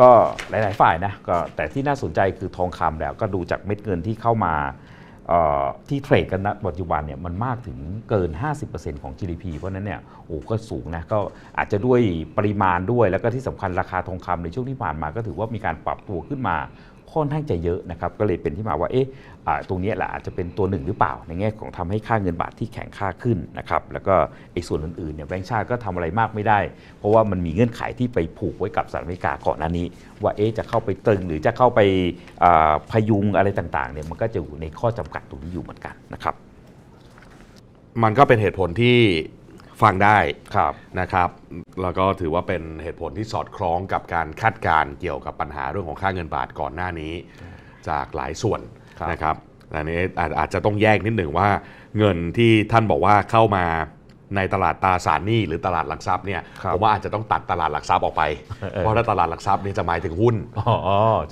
ก็หลาย ๆ ฝ่ายนะก็แต่ที่น่าสนใจคือทองคำแล้วก็ดูจากเม็ดเงินที่เข้ามาที่เทรดกันณปัจจุบันเนี่ยมันมากถึงเกิน 50%ของ GDP เพราะฉะนั้นเนี่ยโอ้ก็สูงนะก็อาจจะด้วยปริมาณด้วยแล้วก็ที่สำคัญราคาทองคำในช่วงที่ผ่านมาก็ถือว่ามีการปรับตัวขึ้นมา ค่อนข้างจะเยอะนะครับก็เลยเป็นที่มาว่าเอ๊ะตรงนี้แหละอาจจะเป็นตัวหนึ่งหรือเปล่า ในแง่ของทำให้ค่าเงินบาทที่แข็งค่าขึ้นนะครับแล้วก็ไอ้ส่วนอื่นๆเนี่ยแบงก์ชาติก็ทำอะไรมากไม่ได้ เพราะว่ามันมีเงื่อนไขที่ไปผูกไว้กับสหรัฐอเมริกาก่อนหน้านี้ ว่าเอ๊ะจะเข้าไปตึงหรือจะเข้าไปพยุงอะไรต่างๆเนี่ยมันก็จะอยู่ในข้อจำกัดตรงนี้อยู่เหมือนกันนะครับมันก็เป็นเหตุผลที่ ฟังได้ครับนะครับแล้วก็ถือว่าเป็นเหตุผลที่สอดคล้องกับการคาดการณ์เกี่ยวกับปัญหาเรื่องของค่าเงินบาทก่อนหน้านี้ จากหลายส่วนครับนะครับอันนี้อาจอาจจะต้องแยกนิดหนึ่งว่าเงินที่ท่านบอกว่าเข้ามาในตลาดตราสารหนี้หรือตลาดหลักทรัพย์เนี่ยครับผมว่าอาจจะต้องตัดตลาดหลักทรัพย์ออกไปเออเพราะถ้าตลาดหลักทรัพย์เนี่ยจะหมายถึงหุ้นอ๋อ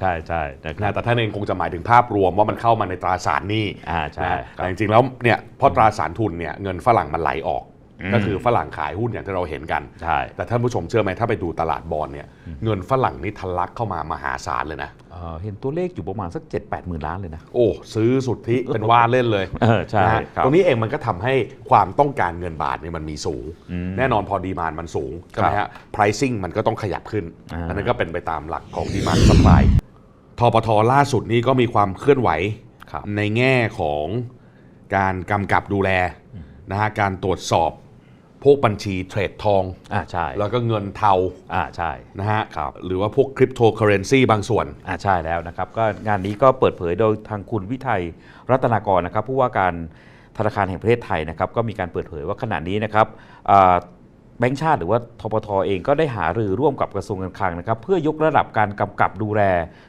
ใช่ใช่นะครันะบแต่ท่านเองคงจะหมายถึงภาพรวมว่ามันเข้ามาในตราสารหนี้อ่าใช่นะครับแต่จริงๆแล้วเนี่ยเพราะตราสารทุนเนี่ยเงินฝรั่งมันไหลออกอืม ก็คือฝรั่งขายหุ้นอย่างที่เราเห็นกัน ใช่ แต่ท่านผู้ชมเชื่อไหมถ้าไปดูตลาดบอลเนี่ยเงินฝรั่งนี่ทะลักเข้ามามหาศาลเลยนะเอ่อเห็นตัวเลขอยู่ประมาณสัก 7 8หมื่นล้านเลยนะ โอ้ ซื้อสุทธิเป็นว่าเล่นเลยเออใช่นะฮะครับตรงนี้เองมันก็ทำให้ความต้องการเงินบาทเนี่ยมันมีสูงอืมแน่นอนพอดีมานมันสูงใช่ไหมฮะ pricing มันก็ต้องขยับขึ้นอ่าอันนั้นก็เป็นไปตามหลักของดีมานสปายทปทล่าสุดนี้ก็มีความเคลื่อนไหวครับในแง่ของการกำกับดูแลนะฮะการตรวจสอบ พวกบัญชีเทรดทอง อ่าใช่ แล้วก็เงินเทาอ่าใช่นะฮะครับหรือว่าพวกคริปโตเคอเรนซีบางส่วน อ่าใช่แล้วนะครับก็งานนี้ก็เปิดเผยโดยทางคุณวิทัยรัตนากรนะครับผู้ว่าการธนาคารแห่งประเทศไทยนะครับก็มีการเปิดเผยว่าขณะนี้นะครับอ่าแบงก์ชาติหรือว่าทปทเองก็ได้หารือร่วมกับกระทรวงการคลังนะครับเพื่อยกระดับการกำกับดูแล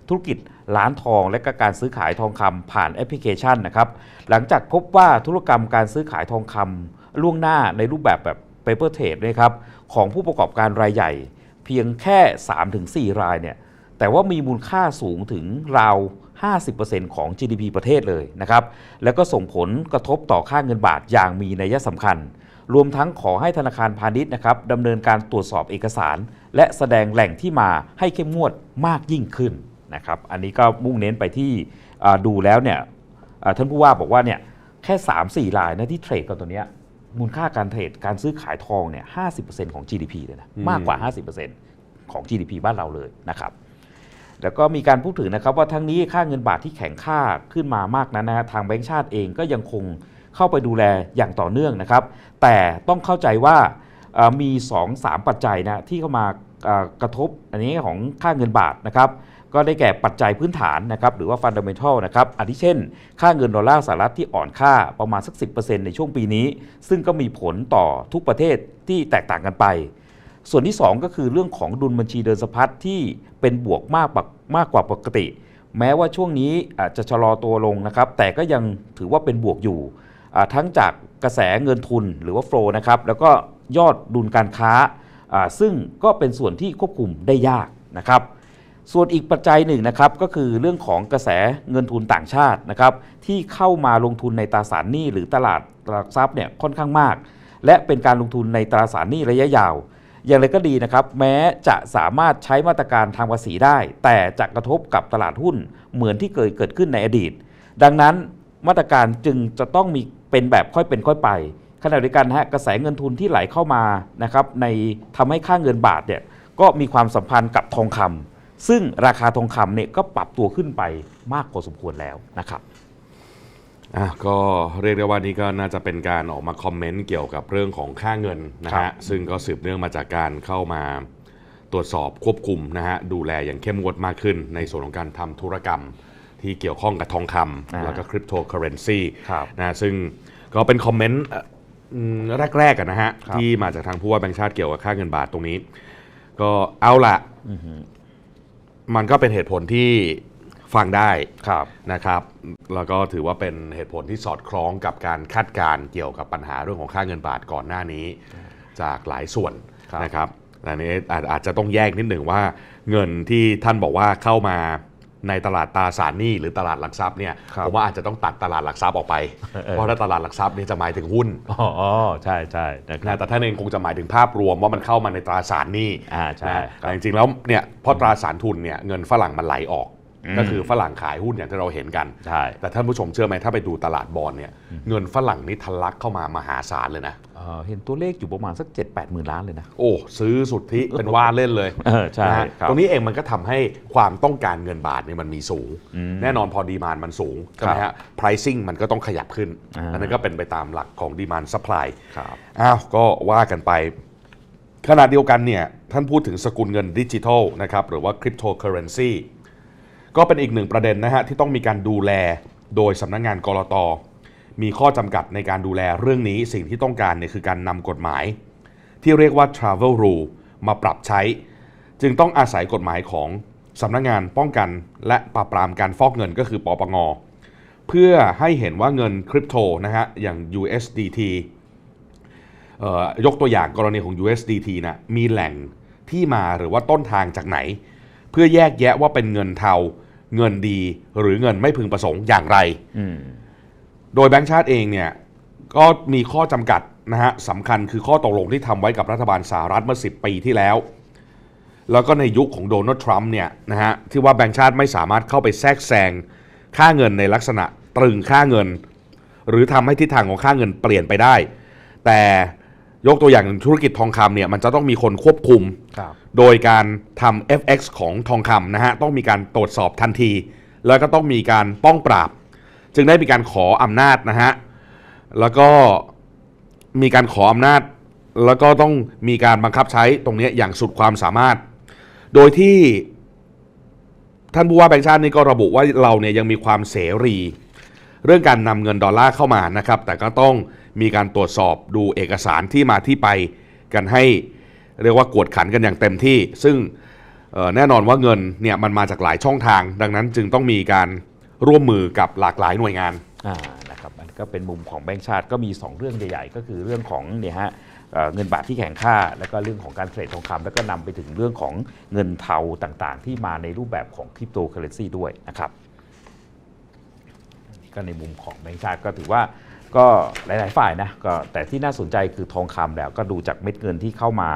ธุรกิจร้านทอง และก็การซื้อขายทองคำผ่านแอปพลิเคชันนะครับหลังจากพบว่าธุรกรรมการซื้อขายทองคำ ล่วงหน้าในรูปแบบแบบ paper trade นะครับของผู้ประกอบการรายใหญ่ เพียงแค่ 3-4 รายเนี่ยแต่ว่ามีมูลค่าสูงถึงราว 50%ของ GDP ประเทศเลยนะครับ แล้วก็ส่งผลกระทบต่อค่าเงินบาทอย่างมีนัยสำคัญ รวมทั้งขอให้ธนาคารพาณิชย์นะครับดำเนินการตรวจสอบเอกสาร และแสดงแหล่งที่มาให้เข้มงวดมากยิ่งขึ้นนะครับ อันนี้ก็มุ่งเน้นไปที่ดูแล้วเนี่ยท่านผู้ว่าบอกว่าเนี่ยแค่ 3-4รายนะที่เทรดกันตัวเนี้ย มูลค่าการเทรดการซื้อขายทองเนี่ย50%ของ GDP เลยนะอืมมากกว่า 50%ของ GDP บ้านเราเลยนะครับแล้วก็มีการพูดถึงนะครับว่าทั้งนี้ค่าเงินบาทที่แข็งค่าขึ้นมามากนั้นนะฮะทางแบงก์ชาติเองก็ยังคงเข้าไปดูแลอย่างต่อเนื่องนะครับ แต่ต้องเข้าใจว่าเอ่อมี 2-3 ปัจจัยนะที่เข้ามาเอ่อ กระทบอันนี้ของค่าเงินบาทนะครับก็ได้แก่ปัจจัยพื้นฐานนะครับหรือว่า fundamental นะครับอาทิเช่น ค่าเงินดอลลาร์สหรัฐที่อ่อนค่าประมาณสัก 10%ในช่วงปีนี้ ซึ่งก็มีผลต่อทุกประเทศที่แตกต่างกันไป ส่วนที่ 2 ก็คือเรื่องของดุลบัญชีเดินสะพัดที่เป็นบวกมากมากกว่าปกติ แม้ว่าช่วงนี้อาจจะชะลอตัวลงนะครับแต่ก็ยังถือว่าเป็นบวกอยู่ ทั้งจากกระแสเงินทุนหรือว่าโฟลนะครับแล้วก็ยอดดุลการค้า ซึ่งก็เป็นส่วนที่ควบคุมได้ยากนะครับ ส่วนอีกปัจจัยหนึ่งนะครับก็คือเรื่องของกระแสเงินทุนต่างชาตินะครับที่เข้ามาลงทุนในตราสารหนี้หรือตลาดหลักทรัพย์เนี่ยค่อนข้างมาก และเป็นการลงทุนในตราสารหนี้ระยะยาว อย่างไรก็ดีนะครับ แม้จะสามารถใช้มาตรการทางภาษีได้ แต่จะกระทบกับตลาดหุ้นเหมือนที่เคยเกิดขึ้นในอดีต ดังนั้นมาตรการจึงจะต้องมีเป็นแบบค่อยเป็นค่อยไป ขณะเดียวกันนะฮะกระแสเงินทุนที่ไหลเข้ามานะครับในทำให้ค่าเงินบาทเนี่ยก็มีความสัมพันธ์กับทองคำซึ่งราคาทองคำเนี่ยก็ปรับตัวขึ้นไปมากพอสมควรแล้วนะครับอะก็เรียกได้ว่านี่ก็น่าจะเป็นการออกมาคอมเมนต์เกี่ยวกับเรื่องของค่าเงินนะครัฮะบซึ่งก็สืบเนื่องมาจากการเข้ามาตรวจสอบควบคุมนะฮะดูแลอย่างเข้มงวดมากขึ้น ในส่วนของการทำธุรกรรมที่เกี่ยวข้องกับทองคำแล้วก็คริปโตเคอเรนซีครับนะซึ่งก็เป็นคอมเมนต์เอ่ออืม แรกๆกันนะฮะครับที่มาจากทางผู้ว่าแบงค์ชาติเกี่ยวกับค่าเงินบาทตรงนี้ ก็เอาละมันก็เป็นเหตุผลที่ฟังได้ครับนะครับ แล้วก็ถือว่าเป็นเหตุผลที่สอดคล้องกับการคาดการณ์เกี่ยวกับปัญหาเรื่องของค่าเงินบาทก่อนหน้านี้ จากหลายส่วนครับนะครับอันนี้อาจอาจจะต้องแยกนิดหนึ่งว่าเงินที่ท่านบอกว่าเข้ามา ในตลาดตราสารหนี้หรือตลาดหลักทรัพย์เนี่ยครับผมว่าอาจจะต้องตัดตลาดหลักทรัพย์ออกไปเออเพราะถ้าตลาดหลักทรัพย์เนี่ยจะหมายถึงหุ้นอ๋อใช่ใช่นะครันะบแต่ท่านเองคงจะหมายถึงภาพรวมว่ามันเข้ามาในตราสารหนี้อ่าใช่นะแต่จริงๆแล้วเนี่ยเพราะตราสารทุนเนี่ยเงินฝรั่งมันไหลออกอืม ก็คือฝรั่งขายหุ้นอย่างที่เราเห็นกันใช่แต่ท่านผู้ชมเชื่อไหมถ้าไปดูตลาดบอลเนี่ยเงินฝรั่งนี่ทะลักเข้ามามหาศาลเลยนะเอ่อเห็นตัวเลขอยู่ประมาณสัก 7 8 หมื่นล้านเลยนะ โอ้ ซื้อสุทธิเป็นว่าเล่นเลยเออใช่นะฮะครับตรงนี้เองมันก็ทำให้ความต้องการเงินบาทเนี่ยมันมีสูงอืมแน่นอนพอดีมานมันสูงใช่ไหมครัฮะบ pricing มันก็ต้องขยับขึ้นอ่าอันนั้นก็เป็นไปตามหลักของดีมาน supply ครับอ้าวก็ว่ากันไป ขณะเดียวกันเนี่ยท่านพูดถึงสกุลเงินดิจิทัลนะครับหรือว่าคริปโตเคอเรนซี ก็เป็นอีกหนึ่งประเด็นนะฮะที่ต้องมีการดูแลโดยสำนักงงานกรตมีข้อจำกัดในการดูแลเรื่องนี้สิ่งที่ต้องการเนี่ยคือการนำกฎหมาย ที่เรียกว่า travel rule มาปรับใช้ จึงต้องอาศัยกฎหมายของสำนักงานป้องกันและปราบปรามการฟอกเงินก็คือปปงเพื่อให้เห็นว่าเงินคริปโตนะฮะอย่าง USDT ยกตัวอย่างกรณีของ USDT นะมีแหล่งที่มาหรือว่าต้นทางจากไหน เพื่อแยกแยะว่าเป็นเงินเทา เงินดีหรือเงินไม่พึงประสงค์อย่างไรอืมโดยแบงก์ชาติเองเนี่ยก็มีข้อจำกัดนะฮะสำคัญคือข้อตกลงที่ทำไว้กับรัฐบาลสหรัฐเมื่อ 10 ปีที่แล้ว แล้วก็ในยุคของโดนัลด์ทรัมป์เนี่ยนะฮะที่ว่าแบงก์ชาติไม่สามารถเข้าไปแทรกแซงค่าเงินในลักษณะตรึงค่าเงิน หรือทำให้ทิศทางของค่าเงินเปลี่ยนไปได้ แต่ยกตัวอย่างธุรกิจทองคำเนี่ยมันจะต้องมีคนควบคุมครับ โดยการทำ FX ของทองคำนะฮะต้องมีการตรวจสอบทันที แล้วก็ต้องมีการป้องปราบ จึงได้มีการขออำนาจนะฮะแล้วก็มีการขออำนาจ แล้วก็ต้องมีการบังคับใช้ตรงนี้อย่างสุดความสามารถ โดยที่ท่านผู้ว่าแบงค์ชาตินี่ก็ระบุว่าเราเนี่ยยังมีความเสรี เรื่องการนำเงินดอลลาร์เข้ามานะครับ แต่ก็ต้องมีการตรวจสอบดูเอกสารที่มาที่ไปกันให้ เรียกว่ากวดขันกันอย่างเต็มที่ ซึ่งแน่นอนว่าเงินเนี่ยมันมาจากหลายช่องทาง ดังนั้นจึงต้องมีการร่วมมือกับหลากหลายหน่วยงานอ่านะครับมันก็เป็นมุมของแบงก์ชาติก็มี 2 เรื่องใหญ่ ๆ ก็คือเรื่องของเนี่ยฮะเงินบาทที่แข็งค่า แล้วก็เรื่องของการเทรดทองคำแล้วก็นำไปถึงเรื่องของเงินเทาต่างๆ ที่มาในรูปแบบของคริปโตเคอเรนซีด้วยนะครับก็ในมุมของแบงก์ชาติก็ถือว่าก็หลาย ๆ ฝ่ายนะก็แต่ที่น่าสนใจคือทองคำแล้วก็ดูจากเม็ดเงินที่เข้ามา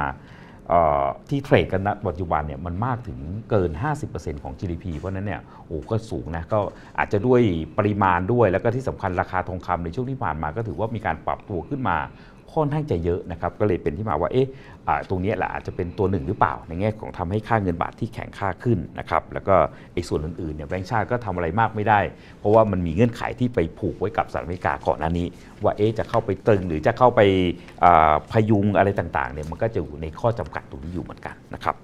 ที่เทรดกันณปัจจุบันเนี่ยมันมากถึงเกิน 50%ของ GDP เพราะฉะนั้นเนี่ยโอ้ก็สูงนะก็อาจจะด้วยปริมาณด้วยแล้วก็ที่สำคัญราคาทองคำในช่วงที่ผ่านมาก็ถือว่ามีการปรับตัวขึ้นมา ค่อนข้างจะเยอะนะครับก็เลยเป็นที่มาว่าเอ๊ะตรงนี้แหละอาจจะเป็นตัวหนึ่งหรือเปล่า ในแง่ของทำให้ค่าเงินบาทที่แข็งค่าขึ้นนะครับแล้วก็ไอ้ส่วนอื่นๆเนี่ยแบงก์ชาติก็ทำอะไรมากไม่ได้ เพราะว่ามันมีเงื่อนไขที่ไปผูกไว้กับสหรัฐอเมริกาก่อนหน้านี้ ว่าเอ๊ะจะเข้าไปตึงหรือจะเข้าไปพยุงอะไรต่างๆเนี่ยมันก็จะอยู่ในข้อจำกัดตรงนี้อยู่เหมือนกันนะครับ